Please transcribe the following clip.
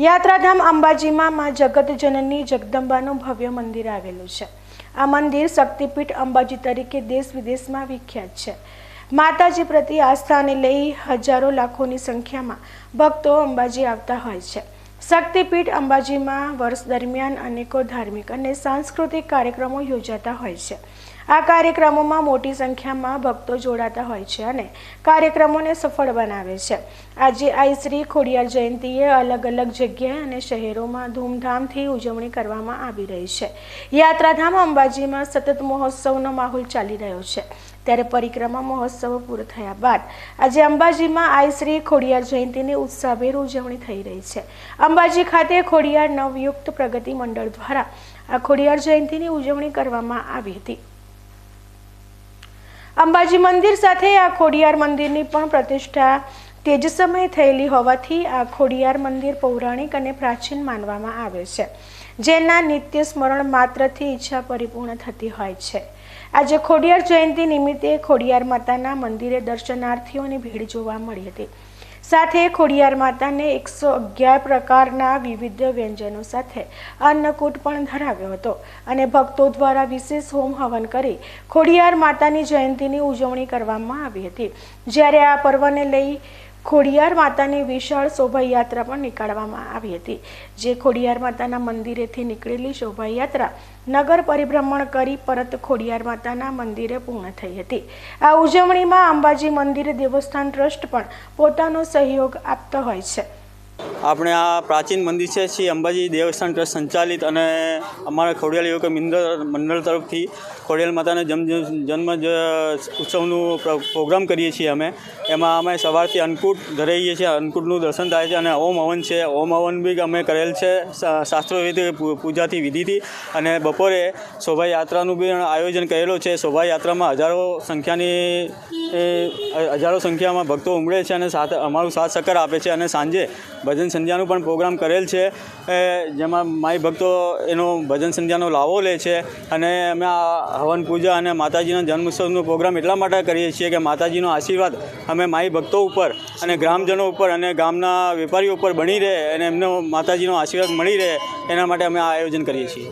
યાત્રાધામ અંબાજીમાં માં જગતજનની જગદંબાનું ભવ્ય મંદિર આવેલું છે. આ મંદિર શક્તિપીઠ અંબાજી તરીકે દેશ વિદેશમાં વિખ્યાત છે. માતાજી પ્રતિ આસ્થાને લઈ હજારો લાખોની સંખ્યામાં ભક્તો અંબાજી આવતા હોય છે. શક્તિપીઠ અંબાજીમાં વર્ષ દરમિયાન અનેકો ધાર્મિક અને સાંસ્કૃતિક કાર્યક્રમો યોજાતા હોય છે. આ કાર્યક્રમોમાં મોટી સંખ્યામાં ભક્તો જોડાતા હોય છે અને કાર્યક્રમોને સફળ બનાવે છે. આજે આઈ શ્રી ખોડિયાર જયંતીએ અલગ અલગ જગ્યાએ અને શહેરોમાં ધૂમધામથી ઉજવણી કરવામાં આવી રહી છે. યાત્રાધામ અંબાજીમાં સતત મહોત્સવનો માહોલ ચાલી રહ્યો છે. ત્યારે પરિક્રમા મહોત્સવ પૂરો થયા બાદ આજે અંબાજીમાં આઈ શ્રી ખોડિયાર જયંતિની ઉત્સાહભેર ઉજવણી થઈ રહી છે. અંબાજી ખાતે ખોડિયાર નવયુક્ત પ્રગતિ મંડળ દ્વારા આ ખોડિયાર જયંતિની ઉજવણી કરવામાં આવી હતી. અંબાજી મંદિર સાથે આ ખોડિયાર મંદિરની પણ પ્રતિષ્ઠા તે જ સમયે થયેલી હોવાથી આ ખોડિયાર મંદિર પૌરાણિક અને પ્રાચીન માનવામાં આવે છે, જેના નિત્ય સ્મરણ માત્રથી ઈચ્છા પરિપૂર્ણ થતી હોય છે. આજે ખોડિયાર જયંતિ નિમિત્તે ખોડિયાર માતાના મંદિરે દર્શનાર્થીઓની ભીડ જોવા મળી હતી. સાથે ખોડિયાર માતાને એકસો અગિયાર પ્રકારના વિવિધ વ્યંજનો સાથે અન્નકૂટ પણ ધરાવ્યો હતો અને ભક્તો દ્વારા વિશેષ હોમ હવન કરી ખોડિયાર માતાની જયંતીની ઉજવણી કરવામાં આવી હતી. જ્યારે આ પર્વને લઈ ખોડિયાર માતાની વિશાળ શોભાયાત્રા પણ નીકાળવામાં આવી હતી. જે ખોડિયાર માતાના મંદિરેથી નીકળેલી શોભાયાત્રા નગર પરિભ્રમણ કરી પરત ખોડિયાર માતાના મંદિરે પૂર્ણ થઈ હતી. આ ઉજવણીમાં અંબાજી મંદિર દેવસ્થાન ટ્રસ્ટ પણ પોતાનો સહયોગ આપતો હોય છે. આપણે આ પ્રાચીન મંદિર છે શ્રી અંબાજી દેવસ્થાન ટ્રસ્ટ સંચાલિત અને અમારા ખોડિયાલ યુવક મિંદર મંડળ તરફથી ખોડિયાલ માતાના જન્મ જન્મ ઉત્સવનું પ્રોગ્રામ કરીએ છીએ અમે. એમાં અમે સવારથી અન્નકૂટ ધરાઈએ છીએ. અન્નકૂટનું દર્શન થાય છે અને ઓમ હવન છે. ઓમ હવન બી અમે કરેલ છે શાસ્ત્રોવિધિ પૂજાથી વિધિથી અને બપોરે શોભાયાત્રાનું બી આયોજન કરેલું છે. શોભાયાત્રામાં હજારો સંખ્યાની હજારો સંખ્યામાં ભક્તો ઉમળે છે અને સાથે, અમારું સાથ સકર આપે છે અને સાંજે ભજન સંધ્યાનો પણ પ્રોગ્રામ કરેલ છે. જેમાં માઈ ભક્તો એનો ભજન સંધ્યાનો લાવો લે છે અને અમે આ હવન પૂજા અને માતાજીના જન્મોત્સવનો પ્રોગ્રામ એટલા માટે કરીએ છીએ કે માતાજીનો આશીર્વાદ અમે માઈ ભક્તો ઉપર અને ગ્રામજનો ઉપર અને ગામના વેપારીઓ ઉપર બની રહે અને એમનો માતાજીનો આશીર્વાદ મળી રહે એના માટે અમે આ આયોજન કરીએ છીએ.